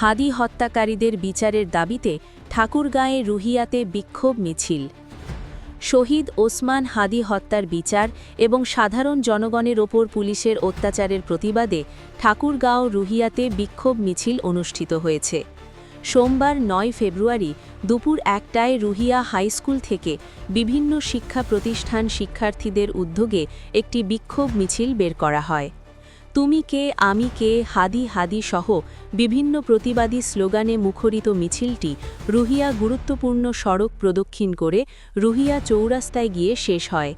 হাদি হত্যাকারীদের বিচারের দাবিতে ঠাকুরগাঁয়ে রুহিয়াতে বিক্ষোভ মিছিল। শহীদ ওসমান হাদি হত্যার বিচার এবং সাধারণ জনগণের ওপর পুলিশের অত্যাচারের প্রতিবাদে ঠাকুরগাঁও রুহিয়াতে বিক্ষোভ মিছিল অনুষ্ঠিত হয়েছে। সোমবার নয় ফেব্রুয়ারি দুপুর একটায় রুহিয়া হাইস্কুল থেকে বিভিন্ন শিক্ষা প্রতিষ্ঠান শিক্ষার্থীদের উদ্যোগে একটি বিক্ষোভ মিছিল বের করা হয়। তুমি কে, আমি কে, হাদি হাদি সহ বিভিন্ন প্রতিবাদী স্লোগানে মুখরিত মিছিলটি রুহিয়া গুরুত্বপূর্ণ সড়ক প্রদক্ষিণ করে রুহিয়া চৌরাস্তায় গিয়ে শেষ হয়।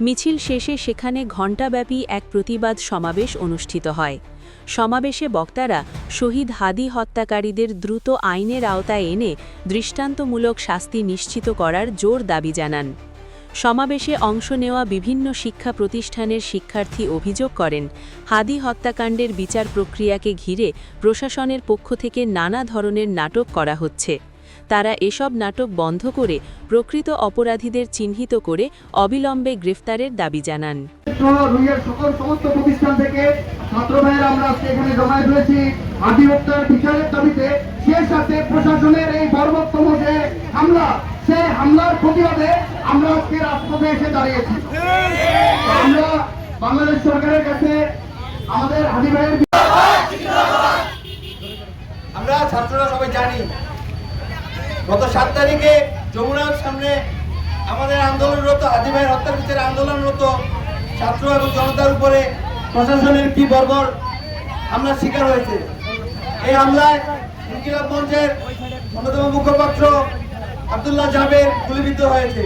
মিছিল শেষে সেখানে ঘণ্টাব্যাপী এক প্রতিবাদ সমাবেশ অনুষ্ঠিত হয়। সমাবেশে বক্তারা শহীদ হাদি হত্যাকারীদের দ্রুত আইনের আওতায় এনে দৃষ্টান্তমূলক শাস্তি নিশ্চিত করার জোর দাবি জানান। সমাবেশে অংশ নেওয়া বিভিন্ন শিক্ষা প্রতিষ্ঠানের শিক্ষার্থী অভিযোগ করেন, হাদি হত্যাকাণ্ডের বিচার প্রক্রিয়াকে ঘিরে প্রশাসনের পক্ষ থেকে নানা ধরনের নাটক করা হচ্ছে। তারা এসব নাটক বন্ধ করে প্রকৃত অপরাধীদের চিহ্নিত করে অবিলম্বে গ্রেফতারের দাবি জানান। সকল সমস্ত প্রতিষ্ঠান থেকে ছাত্র ভাইয়েরা আমরা আজকে এখানে জমায়েত হয়েছি বিচারের দাবিতে সে সাথে প্রশাসনের এই বর্বত্তম যে হামলা হামলার প্রতিবাদে আমরা আজকে রাজপথে এসে দাঁড়িয়েছি। আমরা বাংলাদেশ সরকারের কাছে আমাদের হাদি ভাইয়ের আমরা ছাত্ররা সবাই জানি, গত সাত তারিখে যমুনার সামনে আমাদের আন্দোলনরত, হাজি ভাইয়ের হত্যার বিচারে আন্দোলনরত ছাত্র এবং জনতার উপরে প্রশাসনের কি বর্বর হামলার শিকার হয়েছে? এই হামলায় ইনকিলাব মঞ্চের অন্যতম মুখপাত্র আব্দুল্লাহ জাবের গুলিবিদ্ধ হয়েছে।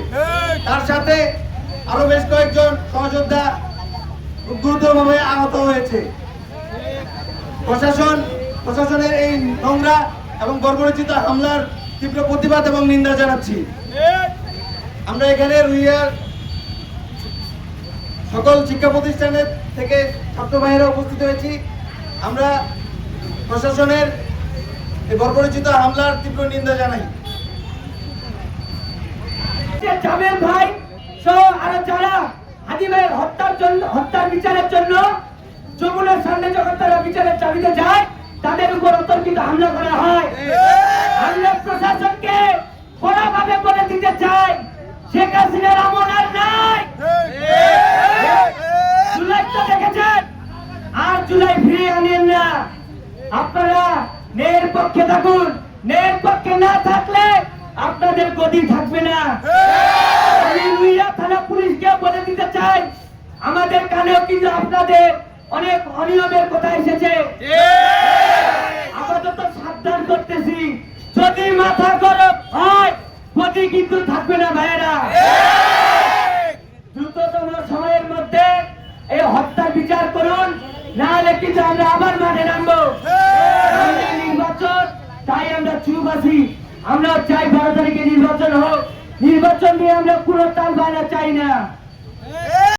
তার সাথে আরও বেশ কয়েকজন সহযোদ্ধা গুরুতরভাবে আহত হয়েছে। প্রশাসন প্রশাসনের এই নোংরা এবং বর্বরচিত হামলার তীব্র প্রতিবাদ এবং নিন্দা জানাচ্ছি। আমরা এখানে রুইয়ার সকল শিক্ষা প্রতিষ্ঠানের থেকে ছাত্র ভাইয়েরা উপস্থিত হয়েছি। আমরা প্রশাসনের এই বর্বরচিত হামলার তীব্র নিন্দা জানাই। জাবের ভাই, সহ আরও যারা ভাইয়ের হত্যার জন্য, হত্যার বিচারের জন্য যমুনার সামনে যখন তারা বিচারের চাবিতে যায়, তাদের উপর অতর্কিত হামলা করা হয়। আমরা প্রশাসনকে কড়াভাবে বলে দিতে চাই, শেখ হাসিনার আমল আর নাই। জুলাই তো দেখেছেন, আর জুলাই ফিরিয়ে আনেন না। আপনারা ন্যায়ের পক্ষে থাকুন ন্যায়ের পক্ষে না থাকলে আপনাদের গদি থাকবে না। থানা পুলিশকে বলে দিতে চাই আমাদের কানেও কিন্তু আপনাদের অনেক অনিয়মের কথা এসেছে। আপাতত সাবধান করতেছি। যদি মাথা গরম হয় গদি কিন্তু থাকবে না ভাইয়েরা। দ্রুততম সময়ের মধ্যে এই হত্যার বিচার করুন না হলে কিন্তু আমরা আবার মাঠে নামবো। নির্বাচন তাই আমরা চুপ আছি। আমরা চাই বারো তারিখে নির্বাচন হোক। নির্বাচন নিয়ে আমরা কোনো তাল বায়না চাই না।